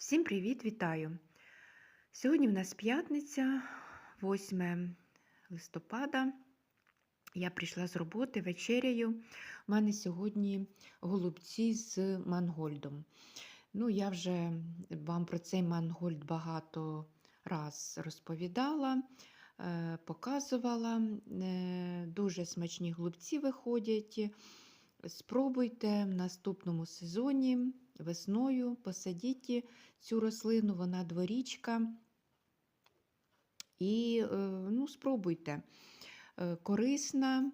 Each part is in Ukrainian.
Всім привіт, вітаю! Сьогодні в нас п'ятниця, 8 листопада. Я прийшла з роботи вечеряю. У мене сьогодні голубці з мангольдом. Ну, я вже вам про цей мангольд багато раз розповідала, е, показувала. Е, Дуже смачні голубці виходять. Спробуйте в наступному сезоні весною посадіть цю рослину, вона дворічка. І е, ну, спробуйте. Е, Корисна,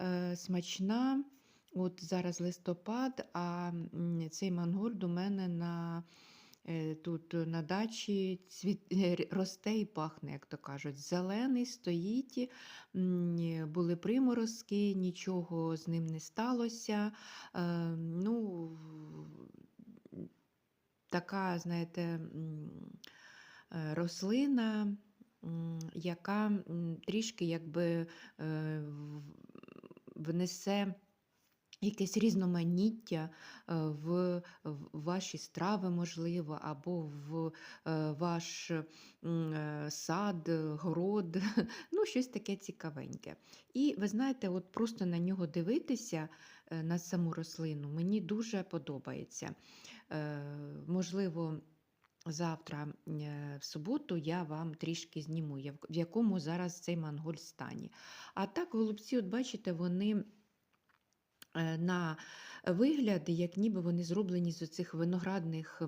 е, смачна. От зараз листопад, а цей мангольд у мене на, тут на дачі цвіт, е, росте і пахне, як то кажуть. Зелений стоїть, були приморозки, нічого з ним не сталося. Е, Ну, така, знаєте, е, рослина, яка трішки якби е, внесе якесь різноманіття е, в ваші страви, можливо, або в е, ваш е, сад, город, ну, щось таке цікавеньке. І ви знаєте, от просто на нього дивитися, на саму рослину, мені дуже подобається. Можливо, завтра в суботу я вам трішки зніму, в якому зараз цей манголь стані. А так, голубці, от бачите, вони на вигляд, як ніби вони зроблені з оцих виноградних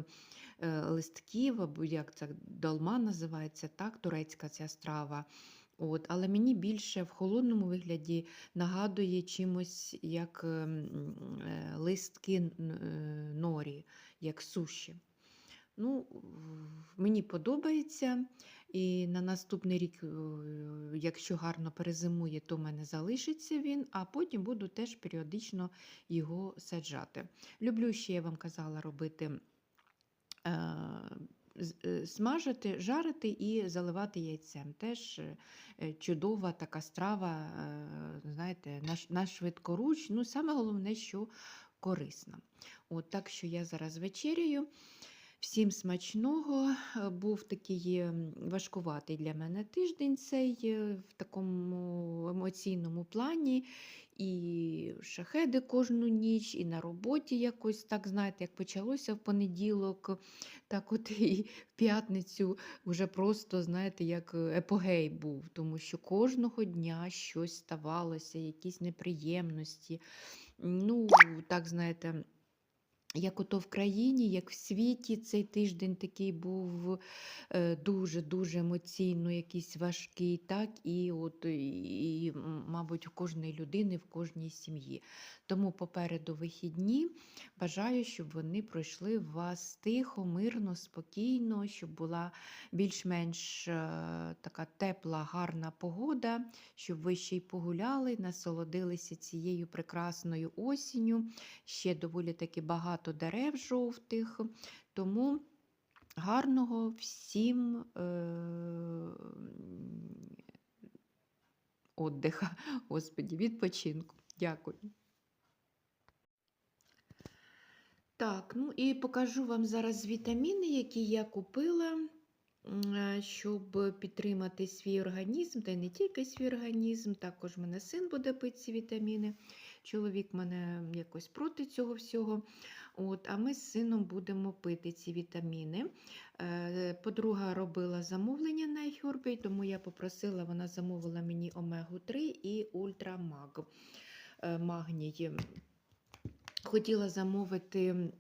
е, листків, або як це долма називається, так, турецька ця страва. От, але мені більше в холодному вигляді нагадує чимось як е, листки е, норі, як суші. Ну, мені подобається. І на наступний рік, е, якщо гарно перезимує, то в мене залишиться він, а потім буду теж періодично його саджати. Люблю ще, я вам казала, робити е, е, смажити, жарити і заливати яйцем. Теж чудова така страва, знаєте, на, ш- на швидкоруч. Ну, саме головне, що корисна. От так що я зараз вечеряю. Всім смачного. Е, Був такий важкуватий для мене тиждень цей е, в такому емоційному плані. І шахеди кожну ніч, і на роботі якось так, знаєте, як почалося в понеділок, так от і в п'ятницю вже просто, знаєте, як е, епогей був, тому що кожного дня щось ставалося, якісь неприємності. Ну, так, знаєте, як ото в країні, як в світі, цей тиждень такий був дуже-дуже емоційно, якийсь важкий, так і от, і, мабуть, у кожної людини, в кожній сім'ї. Тому попереду вихідні бажаю, щоб вони пройшли в вас тихо, мирно, спокійно, щоб була більш-менш е, така тепла, гарна погода, щоб ви ще й погуляли, насолодилися цією прекрасною осінню ще доволі таки багато дерев жовтих. Тому гарного всім е, отдиха, Господі, відпочинку. Дякую. Так, ну і покажу вам зараз вітаміни, які я купила, е, щоб підтримати свій організм, та й не тільки свій організм, також мене син буде пити ці вітаміни. Чоловік мене якось проти цього всього. От, а ми з сином будемо пити ці вітаміни. Е, Подруга робила замовлення на iHerb, тому я попросила, вона замовила мені омегу-3 і ультрамаг е, магній. Хотіла замовити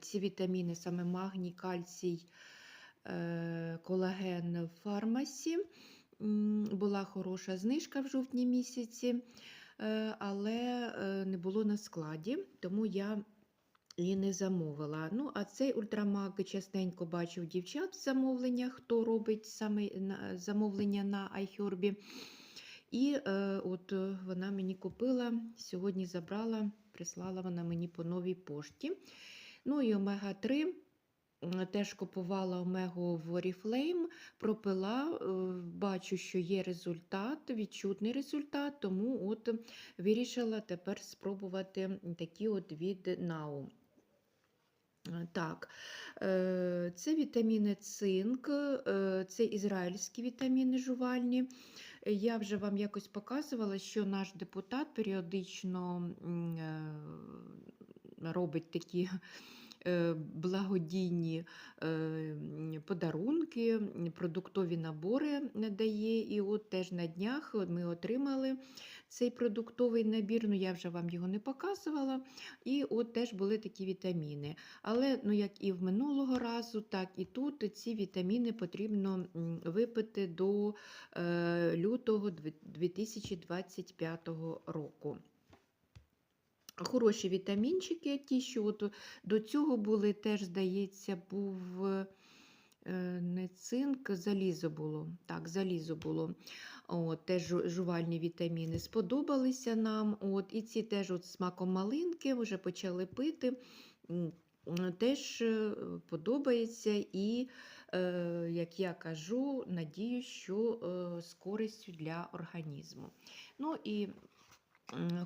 ці вітаміни, саме магній, кальцій, е, колаген в фармасі. Була хороша знижка в жовтні місяці, але не було на складі, тому я і не замовила. Ну, а цей ультрамаг частенько бачу дівчат в замовленнях, хто робить саме замовлення на iHerb. І е, от е, вона мені купила, сьогодні забрала, прислала вона мені по новій пошті. Ну і омега-3. Теж купувала омегу в Oriflame, пропила, е, бачу, що є результат, відчутний результат, тому от вирішила тепер спробувати такі от від Now. Так, е, це вітаміни цинк, е, це ізраїльські вітаміни жувальні. Я вже вам якось показувала, що наш депутат періодично е, робить такі благодійні е, подарунки, продуктові набори надає. І от теж на днях ми отримали цей продуктовий набір. Ну, я вже вам його не показувала. І от теж були такі вітаміни. Але ну, як і в минулого разу, так і тут ці вітаміни потрібно випити до е, лютого 2025 року. Хороші вітамінчики, ті, що от до цього були, теж, здається, був е, не цинк, залізо було. Так, залізо було. От, теж жувальні вітаміни сподобалися нам. От, і ці теж от смаком малинки вже почали пити. Теж е, подобається і, е, як я кажу, надію, що е, з користю для організму. Ну і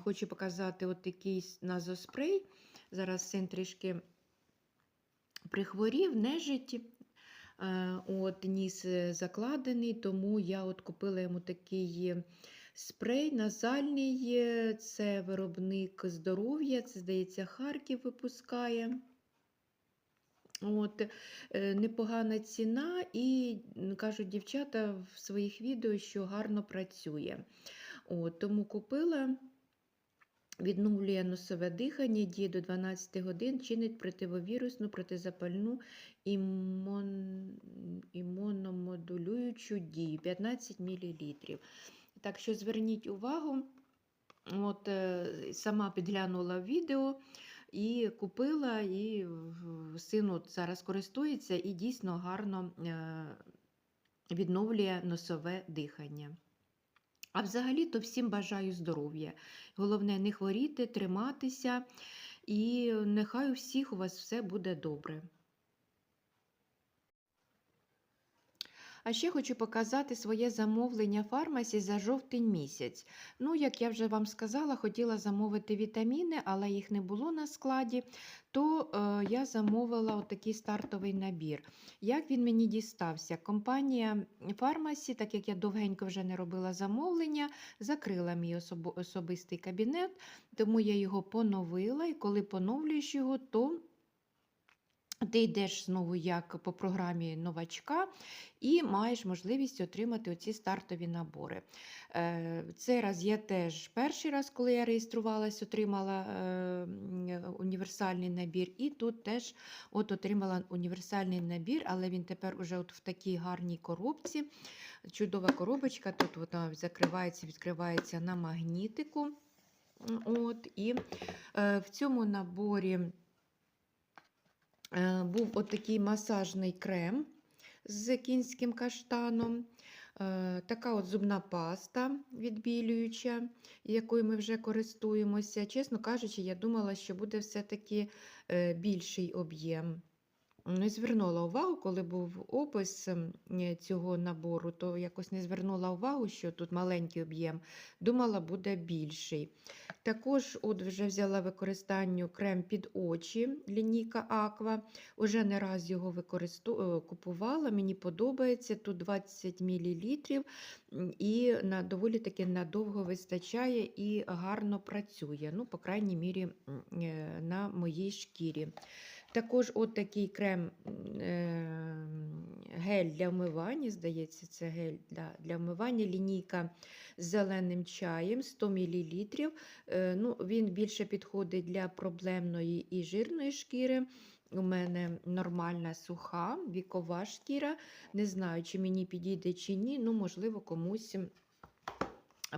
хочу показати от такий назоспрей. Зараз син трішки прихворів, нежить. Е, От, ніс е, закладений, тому я от купила йому такий е, спрей назальний. Це виробник здоров'я, це, здається, Харків випускає. От, непогана ціна, і кажуть дівчата в своїх відео, що гарно працює. От, тому купила. Відновлює носове дихання, діє до 12 годин, чинить противовірусну, протизапальну імон... імуномодулюючу дію 15 мл. Так що зверніть увагу, от, е, сама підглянула відео і купила, і в- син от зараз користується і дійсно гарно е, відновлює носове дихання. А взагалі-то всім бажаю здоров'я. Головне не хворіти, триматися, і нехай у всіх у вас все буде добре. А ще хочу показати своє замовлення фармасі за жовтень місяць. Ну, як я вже вам сказала, хотіла замовити вітаміни, але їх не було на складі, то е, я замовила отакий стартовий набір. Як він мені дістався? Компанія фармасі, так як я довгенько вже не робила замовлення, закрила мій особистий кабінет, тому я його поновила, і коли поновлюєш його, то ти йдеш знову як по програмі новачка і маєш можливість отримати оці стартові набори. Е, Цей раз я теж перший раз, коли я реєструвалась, отримала е, універсальний набір, і тут теж от отримала універсальний набір, але він тепер уже от в такій гарній коробці. Чудова коробочка, тут вона закривається, відкривається на магнітику. От, і е, в цьому наборі був отакий масажний крем з кінським каштаном. е, Така от зубна паста відбілююча, якою ми вже користуємося. Чесно кажучи, я думала, що буде все-таки е, більший об'єм. Не звернула увагу, коли був опис е, цього набору, то якось не звернула увагу, що тут маленький об'єм. Думала, буде більший. Також от вже взяла використанню крем під очі лінійка Аква. Уже не раз його використу... е, купувала, мені подобається. Тут 20 мл і на доволі таки надовго вистачає і гарно працює. Ну, по крайній мірі, е, на моїй шкірі. Також от такий крем е, гель для вмивання, здається, це гель для, для вмивання, лінійка з зеленим чаєм 100 мл. Е, ну, він більше підходить для проблемної і жирної шкіри. У мене нормальна суха, вікова шкіра. Не знаю, чи мені підійде чи ні. Ну, можливо, комусь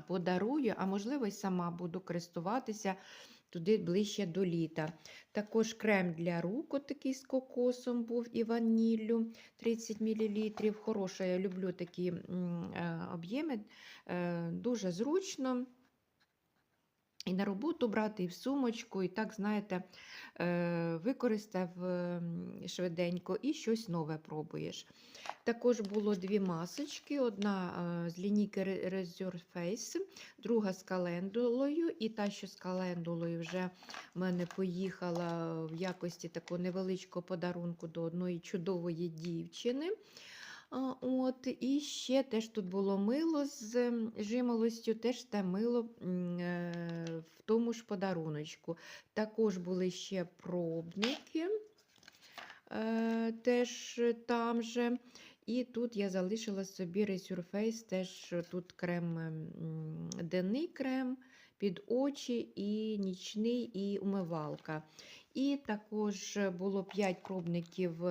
подарую, а можливо, й сама буду користуватися туди ближче до літа. Також крем для рук, отакий з кокосом був і ваніллю 30 мл. Хороша, я люблю такі е, об'єми, е, дуже зручно. І на роботу брати, і в сумочку, і так, знаєте, е, використав ем, швиденько і щось нове пробуєш. Також було дві масочки: одна е, з лінійки Re- Reserve Face, друга з календулою, і та, що з календулою вже в мене поїхала в якості такого невеличкого подарунку до одної чудової дівчини. От, і ще теж тут було мило з жимолостю, теж те мило ж подаруночку. Також були ще пробники, е, теж там же. І тут я залишила собі Resurface, теж тут крем, денний крем під очі, і нічний, і умивалка. І також було 5 пробників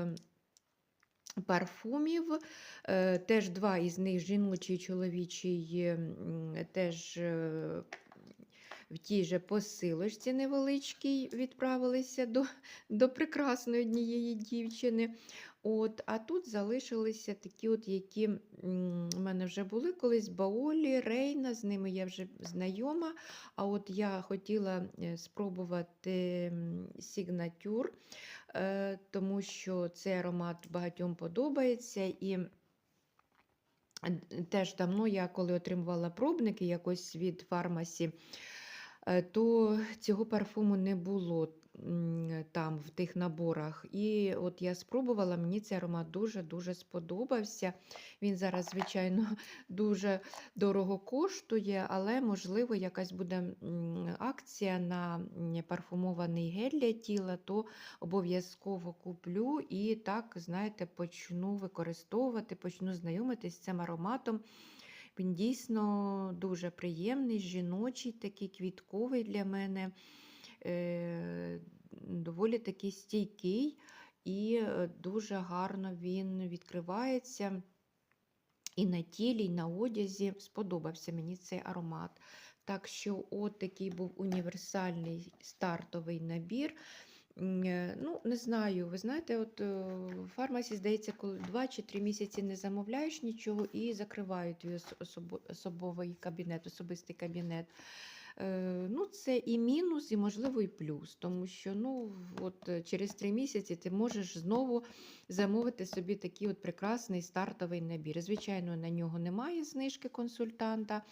парфумів. Е, Теж два із них жіночий чоловічий, теж е, в тій же посилочці невеличкій відправилися до, до прекрасної однієї дівчини. От, а тут залишилися такі, от, які в мене вже були колись Баолі, Рейна, з ними я вже знайома. А от я хотіла е, спробувати Сігнатюр, е, тому що цей аромат багатьом подобається. І теж давно я, коли отримувала пробники якось від фармасі, то цього парфуму не було там в тих наборах. І от я спробувала, мені цей аромат дуже-дуже сподобався. Він зараз, звичайно, дуже дорого коштує, але, можливо, якась буде акція на парфумований гель для тіла, то обов'язково куплю і так, знаєте, почну використовувати, почну знайомитись з цим ароматом. Він дійсно дуже приємний, жіночий, такий квітковий для мене, е, доволі такий стійкий і е, дуже гарно він відкривається. І на тілі, і на одязі сподобався мені цей аромат. Так що, от такий був універсальний стартовий набір. Е, Ну, не знаю, ви знаєте, от е, в фармасі, здається, коли 2 чи 3 місяці не замовляєш нічого і закривають твій особовий кабінет, особистий кабінет. Е, Ну, це і мінус, і, можливо, і плюс, тому що ну, от, через 3 місяці ти можеш знову замовити собі такий от прекрасний стартовий набір. Звичайно, на нього немає знижки консультанта,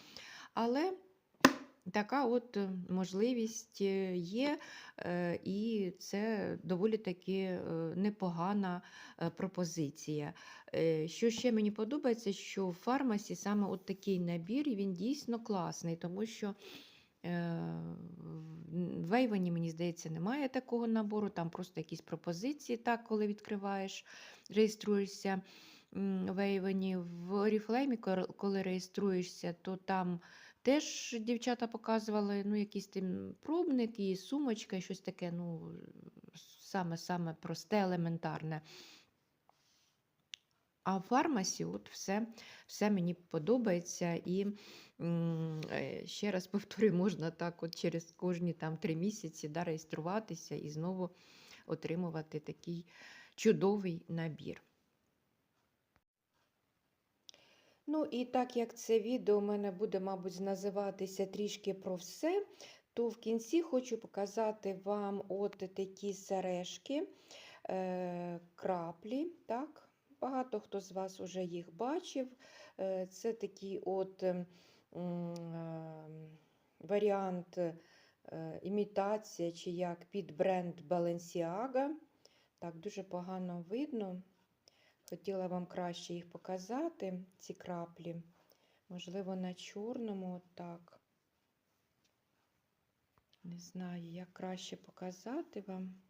але така от е, можливість е, є, е, і це доволі таки непогана пропозиція. Що ще мені подобається, що в фармасі саме от такий набір, він дійсно класний, тому що. В Вейвені, мені здається, немає такого набору, там просто якісь пропозиції, так, коли відкриваєш, реєструєшся в Вейвені. В Oriflame, коли реєструєшся, то там теж дівчата показували ну, якийсь там пробник і сумочка, і щось таке, ну, саме-саме просте, елементарне. А в фармасі от все, все мені подобається. І е, ще раз повторюю, можна так от через кожні там три місяці да, реєструватися і знову отримувати такий чудовий набір. Ну і так як це відео у мене буде, мабуть, називатися трішки про все, то в кінці хочу показати вам от такі сережки, е, краплі. так? Багато хто з вас вже їх бачив. Е, Це такий от е, варіант е, імітація чи як під бренд Balenciaga. Так, дуже погано видно. Хотіла вам краще їх показати, ці краплі. Можливо, на чорному отак. Не знаю, як краще показати вам.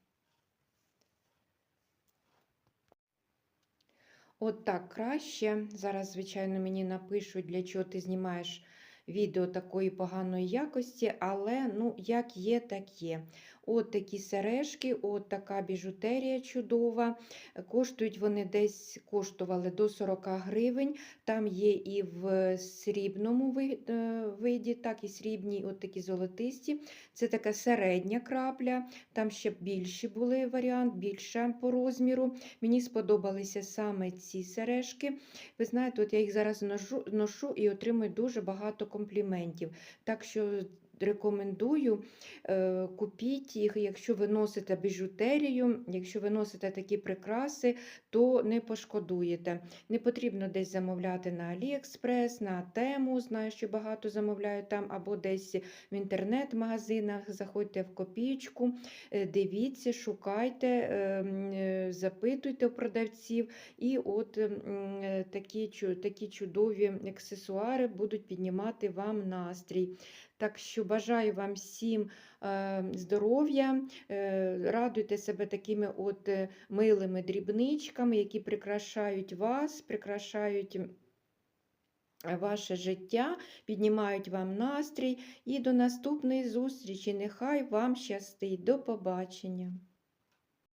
От так краще. Зараз, звичайно, мені напишуть, для чого ти знімаєш відео такої поганої якості, але ну, як є, так є. От такі сережки, от така біжутерія чудова. Коштують вони десь коштували до 40 гривень. Там є і в срібному е, виді, так і срібні, от такі золотисті. Це така середня крапля. Там ще більші були варіант, більша по розміру. Мені сподобалися саме ці сережки. Ви знаєте, от я їх зараз ношу, і отримую дуже багато компліментів. Так що рекомендую е, купіть їх, якщо ви носите біжутерію, якщо ви носите такі прикраси, то не пошкодуєте. Не потрібно десь замовляти на Аліекспрес, на Тему, знаю, що багато замовляють там, або десь в інтернет-магазинах. Заходьте в копійку, е, дивіться, шукайте, е, запитуйте у продавців, і от такі, такі чудові аксесуари будуть піднімати вам настрій. Так що бажаю вам всім е, здоров'я, е, радуйте себе такими от е, милими дрібничками, які прикрашають вас, прикрашають ваше життя, піднімають вам настрій. І до наступної зустрічі. Нехай вам щастить. До побачення.